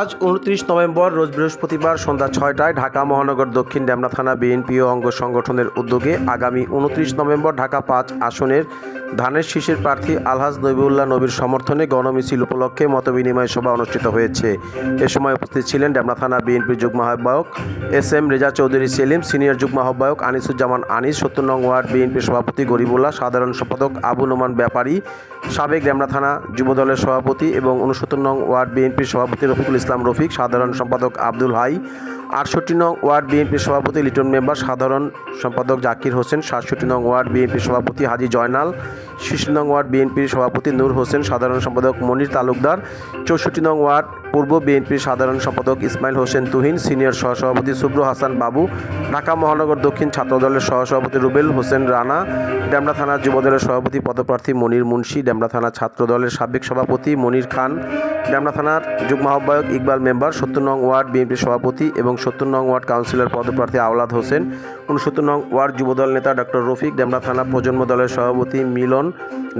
আজ উনত্রিশ নভেম্বর, রোজ বৃহস্পতিবার সন্ধ্যা ছয়টায় ঢাকা মহানগর দক্ষিণ ডেমরা থানা বিএনপি ও অঙ্গ সংগঠনের উদ্যোগে আগামী উনত্রিশ নভেম্বর ঢাকা পাঁচ আসনের ধানের শীষের প্রার্থী আলহাজ নবিউল্লাহ নবীর সমর্থনে গণমিছিল উপলক্ষে মতবিনিময় সভা অনুষ্ঠিত হয়েছে। এ সময় উপস্থিত ছিলেন ডেমরা থানা বিএনপির যুগ্ম আহ্বায়ক S M Reza Chowdhury Selim, senior যুগ্ম আহ্বায়ক আনিসুজ্জামান আনিস, সত্তর নং ওয়ার্ড বিএনপির সভাপতি গরিবুল্লাহ, সাধারণ সম্পাদক আবু নোমান ব্যাপারী সাবেক ডেমরা থানা যুবদলের সভাপতি এবং উনসত্তর নং ওয়ার্ড বিএনপির সভাপতি রফিকুল ইসলাম রফিক, সাধারণ সম্পাদক আব্দুল হাই, আটষট্টি নং ওয়ার্ড বিএনপির সভাপতি লিটন মেম্বার, সাধারণ সম্পাদক জাকির হোসেন, সাতষট্টি নং ওয়ার্ড বিএনপির সভাপতি হাজি জয়নাল শিশু নং ওয়ার্ড বিএনপির সভাপতি নূর হোসেন, সাধারণ সম্পাদক মনির তালুকদার, চৌষট্টি নং ওয়ার্ড পূর্ব বিএনপির সাধারণ সম্পাদক ইসমাইল হোসেন তুহিন, সিনিয়র সহসভাপতি সুব্র হাসান বাবু, ঢাকা মহানগর দক্ষিণ ছাত্রদলের সহসভাপতি রুবেল হোসেন রানা, ডেমরা থানা যুবদলের সভাপতি পদপ্রার্থী মনির মুন্সি, ডেমরা থানা ছাত্রদলের সাবেক সভাপতি মনির খান, ডেমরা থানার যুগ্ম আহ্বায়ক ইকবাল মেম্বার, সত্তর নং ওয়ার্ড বিএনপির সভাপতি এবং সত্তর নং ওয়ার্ড কাউন্সিলর পদপ্রার্থী আওলাদ হোসেন উনসত্তর নং ওয়ার্ড যুবদল নেতা ডক্টর রফিক, ডেমরা থানা প্রজন্ম দলের সভাপতি মিলন,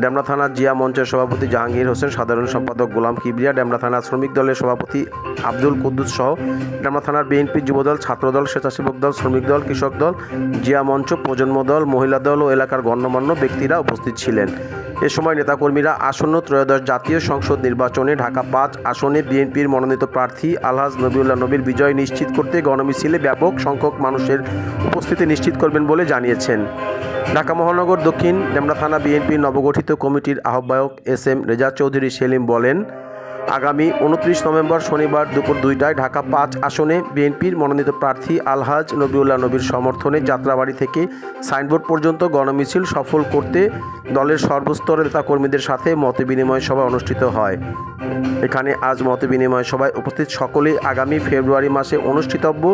ডেমরা থানা জিয়া মঞ্চের সভাপতি জাহাঙ্গীর হোসেন, সাধারণ সম্পাদক গোলাম কিবরিয়া, ডেমরা থানা শ্রমিক দলের সভাপতি আব্দুল কুদ্দুস সহ ডেমরা থানার বিএনপি যুবদল, ছাত্রদল, স্বেচ্ছাসেবক দল, শ্রমিক দল, কৃষক দল, জিয়া মঞ্চ, প্রজন্ম দল, মহিলা দল ও এলাকার গণ্যমান্য ব্যক্তিরা উপস্থিত ছিলেন। এ সময় নেতাকর্মীরা আসন্ন ত্রয়োদশ জাতীয় সংসদ নির্বাচনে ঢাকা পাঁচ আসনে বিএনপির মনোনীত প্রার্থী আলহাজ নবিউল্লাহ নবীর বিজয় নিশ্চিত করতে গণমিছিলে ব্যাপক সংখ্যক মানুষের উপস্থিতি নিশ্চিত করবেন বলে জানিয়েছেন। ঢাকা মহানগর দক্ষিণ, ডেমরা থানা বিএনপির নবগঠিত কমিটির আহ্বায়ক এস এম রেজা চৌধুরী সেলিম বলেন আগামী উনত্রিশ নভেম্বর শনিবার দুপুর দুইটায় ঢাকা পাঁচ আসনে বিএনপির মনোনীত প্রার্থী আলহাজ নবিউল্লাহ নবীর সমর্থনে যাত্রাবাড়ি থেকে সাইনবোর্ড পর্যন্ত গণমিছিল সফল করতে দলের সর্বস্তরের নেতাকর্মীদের সাথে মতবিনিময় সভা অনুষ্ঠিত হয়। এখানে আজ মতবিনিময় সভায় উপস্থিত সকলেই আগামী ফেব্রুয়ারি মাসে অনুষ্ঠিতব্য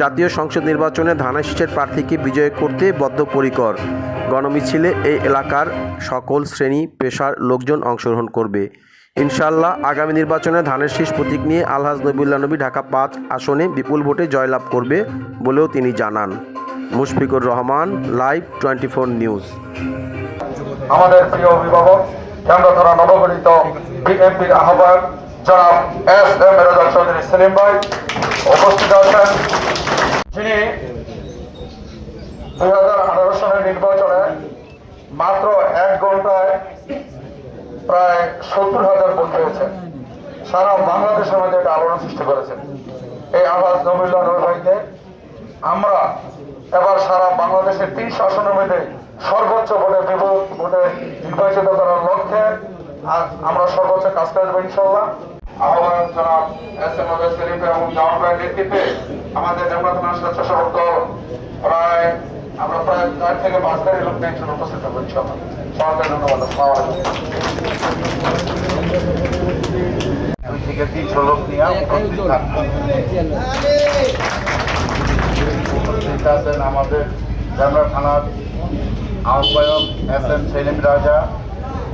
জাতীয় সংসদ নির্বাচনে ধানাশিসের প্রার্থীকে বিজয় করতে বদ্ধপরিকর। গণমিছিলে এই এলাকার সকল শ্রেণি, পেশার লোকজন অংশগ্রহণ করবে। ইনশাল্লাহ আগামী নির্বাচনে ধানের শীষ প্রতীক নিয়ে আলহাজ নবীল্লা নবী ঢাকা পাঁচ আসনে বিপুল ভোটে জয়লাভ করবে বলেও তিনি জানান। Mushfiqur Rahman, live twenty four news. আমাদের প্রিয় অভিভাবক, কেন্দ্রধারা নবগঠিত বিএনপির আহ্বায়ক জনাব এস এম রেজা চৌধুরী সেলিম ভাই উপস্থিত আছেন। যিনি দুই হাজার আঠারো সালের নির্বাচনে মাত্র এক ঘন্টায় প্রায় সত্তর হাজার ভোট পেয়েছেন সারা বাংলাদেশের মধ্যে একটা আলোড়ন সৃষ্টি করেছেন এই আওয়াজ নবীল্লাহ নবী ভাইকে আমরা এবার সারা বাংলাদেশের তিন আসনের মধ্যে সর্বোচ্চ ভোটে বিভোট ভোটে নির্বাচিত করার লক্ষ্যে আমরা সর্বোচ্চ কাজ করে দেবো ইনশাল্লাহ আহ্বান জনাব এস এম ভাই এবং নেতৃত্বে আমাদের নির্বাচন স্বেচ্ছাসেবক দল প্রায় আমরা প্রায় চার থেকে পাঁচ গাড়ি লোক একজন উপস্থিত ইনশাল্লাহ সবাইকে ধন্যবাদ আসসালামু থেকে তিনশো লোক নিয়ে উপস্থিত উপস্থিত আছেন আমাদের জামরা থানার আহ্বায়ক এস এম সেলিম রাজা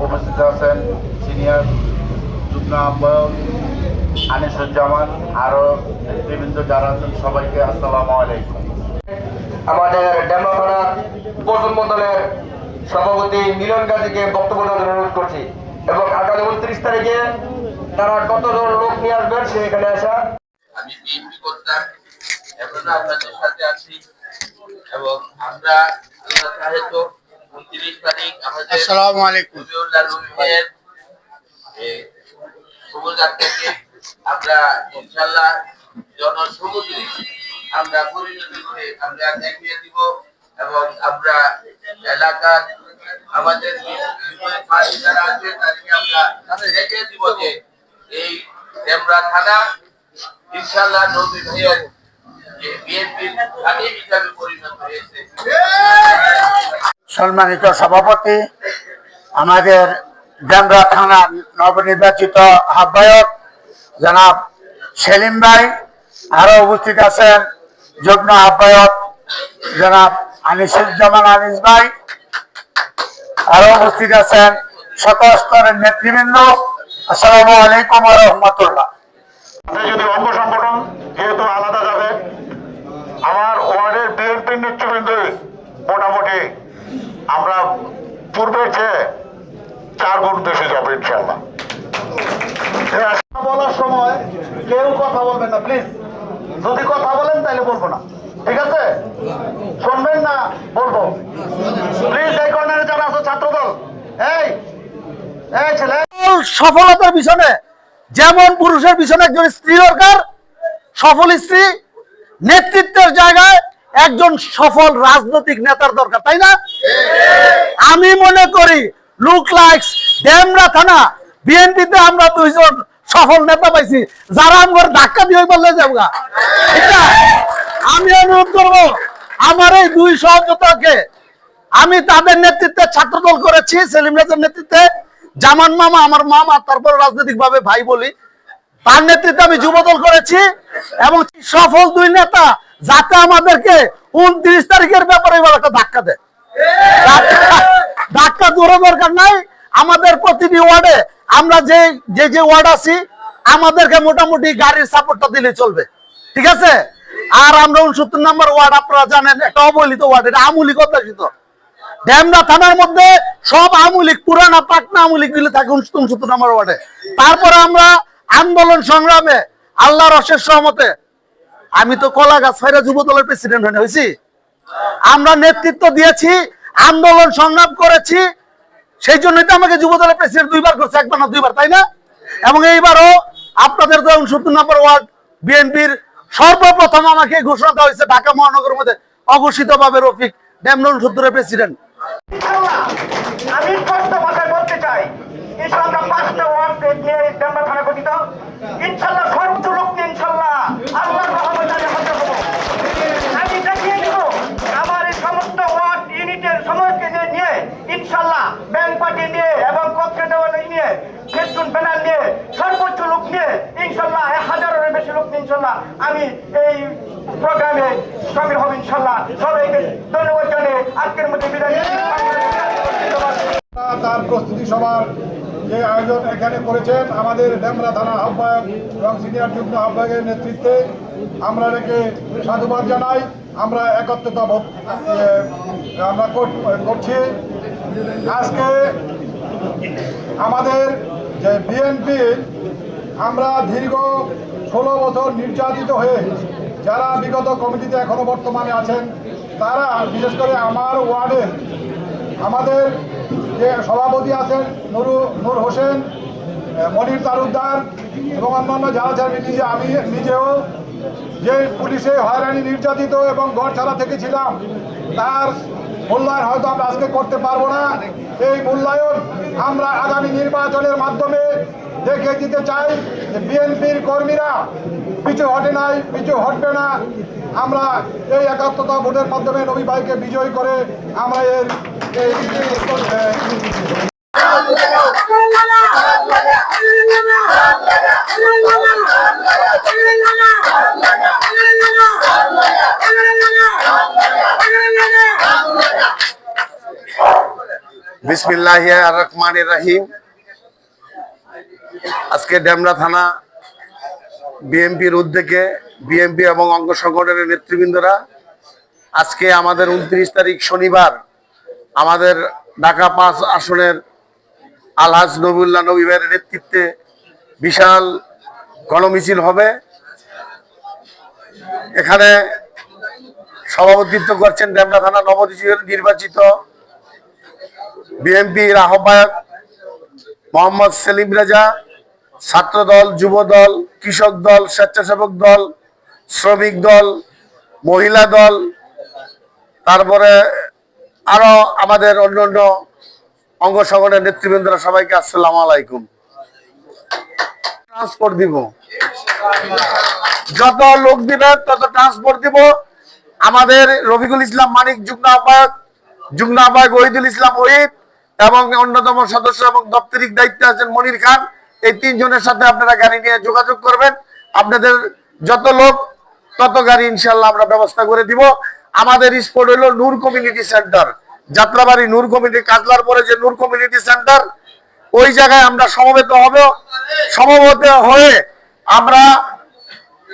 উপস্থিত আছেন সিনিয়র যুগ্ম আহ্বায়ক আনিসুজ্জামান আরও নেতৃবৃন্দ যারা আছেন সবাইকে আসসালামু আলাইকুম। আমাদের থানার প্রজন্ম দলের সভাপতি মিলন গাজীকে বক্তব্য দেওয়ার অনুরোধ করছি। এবং আগামী উনত্রিশ তারিখে তারা কতজন লোক নিয়ে আসবেন সে এখানে আসা। আমি বিএনপি করতাম এখনও আপনাদের সাথে আছি এবং আমরা আল্লাহ চাহে তো উনত্রিশ তারিখ আমাদের আসসালামু আলাইকুম। এই আমরা ইনশাল্লাহ জনসমুদ্রে আমরা পরিণত করে আমরা দেখিয়ে দিব এবং আমরা এলাকার আমাদের যারা আছে তাদেরকে আমরা দেখিয়ে দিব যে এই ডেমরা থানা ইনশাল্লাহ নবী ভাইয়ের সম্মানিত সভাপতি, আমাদের ডেমরা থানা নবনির্বাচিত আহ্বায়ক জনাব সেলিম ভাই, আরও উপস্থিত আছেন। যুগ্ম আহ্বায়ক জনাব আনিসুজ্জামান আনিস ভাই। আরও উপস্থিত আছেন সকল স্তরের নেতৃবৃন্দ। আসসালামু আলাইকুম রহমতুল্লাহ। যদি অঙ্গ সংগঠন যেহেতু আলাদা যাবে, আমার ওয়ার্ডের বিএনপির নেতৃবৃন্দ মোটামুটি আমরা পূর্বের চেয়ে চার গুণ বেশি যাব ইনশাল্লাহ বলার সময় কেউ কথা বলবেন না, প্লিজ। যদি কথা বলেন তাহলে বলব না। ঠিক আছে? শুনবেন না, বলব। প্লিজ এই কর্নারে যারা আছে, ছাত্রদল, এই এই ছেলে। সফলতার পিছনে, যেমন পুরুষের পিছনে একজন স্ত্রী দরকার, সফল স্ত্রী নেতৃত্বের জায়গায় একজন সফল রাজনৈতিক নেতার দরকার, তাই না? আমি মনে করি লুক ডেমরা থানা, বিএনপিতে আমরা দুইজন সফল নেতা পাইছি যারা আমার ধাক্কা দিয়ে পারলে যাব গা। ঠিক না? আমি অনুরোধ করব, আমার এই দুই সহযোগিতাকে আমি তাদের নেতৃত্বে ছাত্রদল করেছি, সেলিম রাজের নেতৃত্বে, জামান মামা, আমার মামা, তারপর রাজনৈতিক ভাবে ভাই বলি, তার নেতৃত্বে আমি যুবদল করেছি, এবং সফল দুই নেতা যাতে আমাদেরকে উনত্রিশ তারিখের ব্যাপারে একটা ধাক্কা দেয় ধাক্কা দূরে দরকার নাই, আমাদের প্রতিটি ওয়ার্ডে আমরা যে যে যে ওয়ার্ড আছি, আমাদেরকে মোটামুটি গাড়ির সাপোর্টটা দিলে চলবে। ঠিক আছে? আর আমরা উনসত্তর নম্বর ওয়ার্ড, আপনারা জানেন, একটা অবহেলিত ওয়ার্ড, এটা আমূলিক অধ্যাসিত ড্যামরা থানার মধ্যে সব আমুলিক, পুরানা পাটনা আমুলিক গুলি থাকে উনসত্তর নম্বর ওয়ার্ডে। তারপরে আমরা আন্দোলন সংগ্রামে, আল্লাহর অশেষ সহমতে আমি তো কলা গাছ ফাইরা যুব দলের প্রেসিডেন্ট হয়েছি? আমরা নেতৃত্ব দিয়েছি, আন্দোলন সংগ্রাম করেছি সেই জন্যই তো আমাকে যুব দলের প্রেসিডেন্ট দুইবার করছে, একবার না দুইবার, তাই না? এবং এইবারও আপনাদের তো উনসত্তর নম্বর ওয়ার্ড বিএনপির সর্বপ্রথম আমাকে ঘোষণা দেওয়া হয়েছে, ঢাকা মহানগরের মধ্যে অঘোষিত ভাবে রফিক ড্যামন উনসত্তরের প্রেসিডেন্ট আমি স্পষ্ট বলতে চাই পাঁচটা ওয়ার্ড নিয়ে থানা গঠিত। ইনশাল্লাহ সর্বোচ্চ লোক ইনশাল্লাহ আল্লাহর ব্যাংক পার্টি নিয়ে এবং কক্ষে দেওয়া নিয়ে ফেসবুক ব্যানার নিয়ে, সর্বোচ্চ লোক নিয়ে, ইনশাল্লাহ হাজারের বেশি লোক নিয়ে ইনশাল্লাহ আমি এই প্রোগ্রামে সামিল হব ইনশাল্লাহ। সবাইকে ধন্যবাদ জানিয়ে আজকের মধ্যে বিদায় তার প্রস্তুতি সভার যে আয়োজন এখানে করেছেন আমাদের ডেমরা থানা আহ্বায়ক এবং সিনিয়র যুগ্ম আহ্বায়কের নেতৃত্বে আমরা একে সাধুবাদ জানাই। আমরা একত্রতা আমরা কর- করছি। আজকে আমাদের যে বিএনপির আমরা দীর্ঘ ষোলো বছর নির্যাতিত হয়ে যারা বিগত কমিটিতে এখনও বর্তমানে আছেন, তারা, বিশেষ করে আমার ওয়ার্ডের আমাদের যে সভাপতি আছেন নুরু, নূর হোসেন, মনির তালুকদার এবং অন্যান্য যারা যারা নিজে আমি নিজেও যে পুলিশে হয়রানি নির্যাতিত এবং ঘর ছাড়া থেকে ছিলাম তার মূল্যায়ন হয়তো আমরা আজকে করতে পারব না। এই মূল্যায়ন আমরা আগামী নির্বাচনের মাধ্যমে দেখে দিতে চাই যে বিএনপির কর্মীরা পিছু হটে নাই, পিছু হটবে না। আমরা এই একাত্মতা ভোটের মাধ্যমে নবী ভাইকে বিজয় করে আমরা এর বিসমিল্লাহ রহমান রাহিম। আজকে ডেমরা থানা বিএনপির উদ্যোগে বিএনপি এবং অঙ্গ সংগঠনের নেতৃবৃন্দরা, আজকে আমাদের উনত্রিশ তারিখ শনিবার আমাদের ঢাকা পাঁচ আসনের আলহাজ নবুল্লাহ নবী নেতৃত্বে বিশাল গণমিছিল হবে। এখানে সভাপতিত্ব করছেন ডেমরা থানা নবনির্বাচিত নির্বাচিত বিএনপির আহ্বায়ক মোহাম্মদ সেলিম রাজা ছাত্র দল যুব দল কৃষক দল, স্বেচ্ছাসেবক দল, শ্রমিক দল, মহিলা দল, তারপরে আরও আমাদের অন্য অন্য অঙ্গ সংগঠনের নেতৃবৃন্দরা সবাইকে আসসালাম আলাইকুম। ট্রান্সপোর্ট দিব। যত লোক দিবে, তত ট্রান্সপোর্ট দিব। আমাদের রফিকুল ইসলাম, মানিক, যুগ্ম আহ্বায়ক যুগ্ম আহ্বায়ক ওহিদুল ইসলাম ওহিদ এবং অন্যতম সদস্য এবং দপ্তরিক দায়িত্বে আছেন মনির খান। এই তিনজনের সাথে আপনারা গাড়ি নিয়ে যোগাযোগ করবেন। আপনাদের যত লোক, তত গাড়ি ইনশাল্লাহ আমরা ব্যবস্থা করে দিব। আমাদের স্পট হলো Noor community center. Jatrabari Noor community, কাজলার পরে যে নূর কমিউনিটি সেন্টার ওই জায়গায় আমরা সমবেত হবে। সমবেত হয়ে আমরা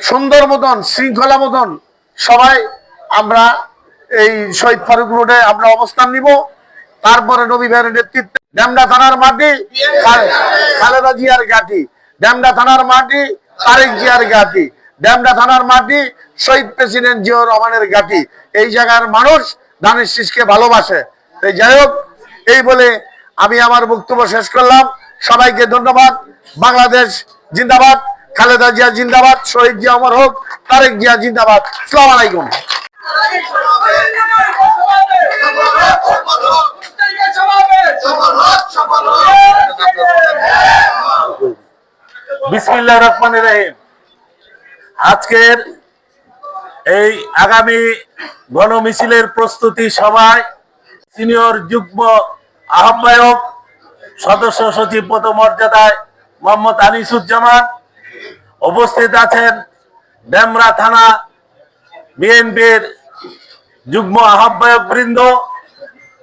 সুন্দর মতন, শৃঙ্খলা মতন সবাই আমরা এই শহীদ ফারুক রোডে আমরা অবস্থান নিব। তারপরে নবী ভাইয়ের নেতৃত্বে ডেমরা থানার মাটি, খালে- খালেদা জিয়ার ঘাটি ডেমরা থানার মাটি, তারেক জিয়ার ঘাটি ডেমরা থানার মাটি, শহীদ প্রেসিডেন্ট জিয়াউর রহমানের ঘাটি। এই জায়গার মানুষ ধানের শীষকে ভালোবাসে। তাই যাই হোক, এই বলে আমি আমার বক্তব্য শেষ করলাম। সবাইকে ধন্যবাদ। বাংলাদেশ জিন্দাবাদ। খালেদা জিয়া জিন্দাবাদ। শহীদ জিয়া অমর হোক, তারেক জিয়া জিন্দাবাদ। সালাম আলাইকুম। বিসমিল্লাহ রহমান রহিম। আজকের এই আগামী গণমিছিলের প্রস্তুতি সভায় সিনিয়র যুগ্ম আহ্বায়ক সদস্য সচিব পদমর্যাদায় মোহাম্মদ আনিসুজ্জামান উপস্থিত আছেন ডেমরা থানা বিএনপির যুগ্ম আহ্বায়ক বৃন্দ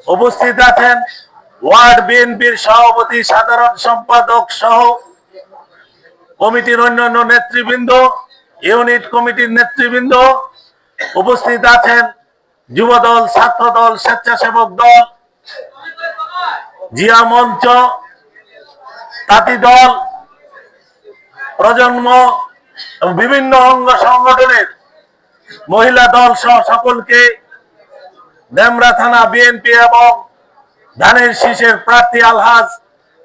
উপস্থিত আছেন ওয়ার্ড বিএনপির সভাপতি, সাধারণ সম্পাদক সহ কমিটির অন্যান্য নেতৃবৃন্দ, ইউনিট কমিটির নেতৃবৃন্দ উপস্থিত আছেন যুবদল, ছাত্রদল, স্বেচ্ছাসেবক দল জিয়া মঞ্চ, তাঁতি দল, প্রজন্ম বিভিন্ন অঙ্গ সংগঠনের মহিলা দল সহ সকলকে ডেমরা থানা, বিএনপি এবং ধানের শীষের প্রার্থী আলহাজ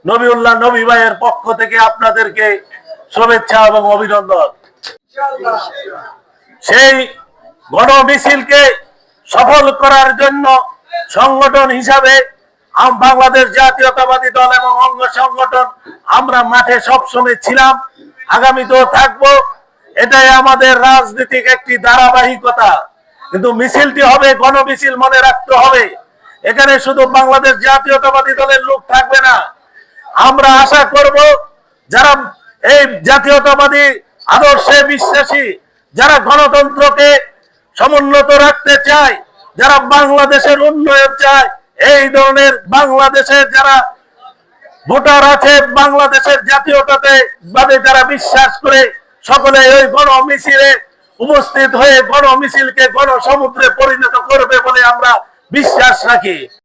নবিউল্লাহ নবী ভাইয়ের পক্ষ থেকে আপনাদেরকে শুভেচ্ছা এবং অভিনন্দন। সেই গণ মিছিলকে সফল করার জন্য সংগঠন হিসাবে বাংলাদেশ জাতীয়তাবাদী দল এবং অঙ্গ সংগঠন, আমরা মাঠে সবসময় ছিলাম, আগামীতেও থাকব। এটাই আমাদের রাজনীতিক একটি ধারাবাহিকতা। কিন্তু মিছিলটি হবে গণ মিছিল মনে রাখতে হবে। এখানে শুধু বাংলাদেশ জাতীয়তাবাদী দলের লোক থাকবে না। আমরা আশা করব, যারা এই জাতীয়তাবাদী, আদর্শে বিশ্বাসী, যারা গণতন্ত্রকে সমুন্নত রাখতে চায়, যারা বাংলাদেশের উন্নয়ন চায় এই ধরনের বাংলাদেশের যারা ভোটার আছে, বাংলাদেশের জাতীয়তাতে বাদে যারা বিশ্বাস করে, সকলে ওই গণ মিছিলে উপস্থিত হয়ে গণ মিছিলকে গণ সমুদ্রে পরিণত করবে বলে আমরা বিশ্বাস রাখি।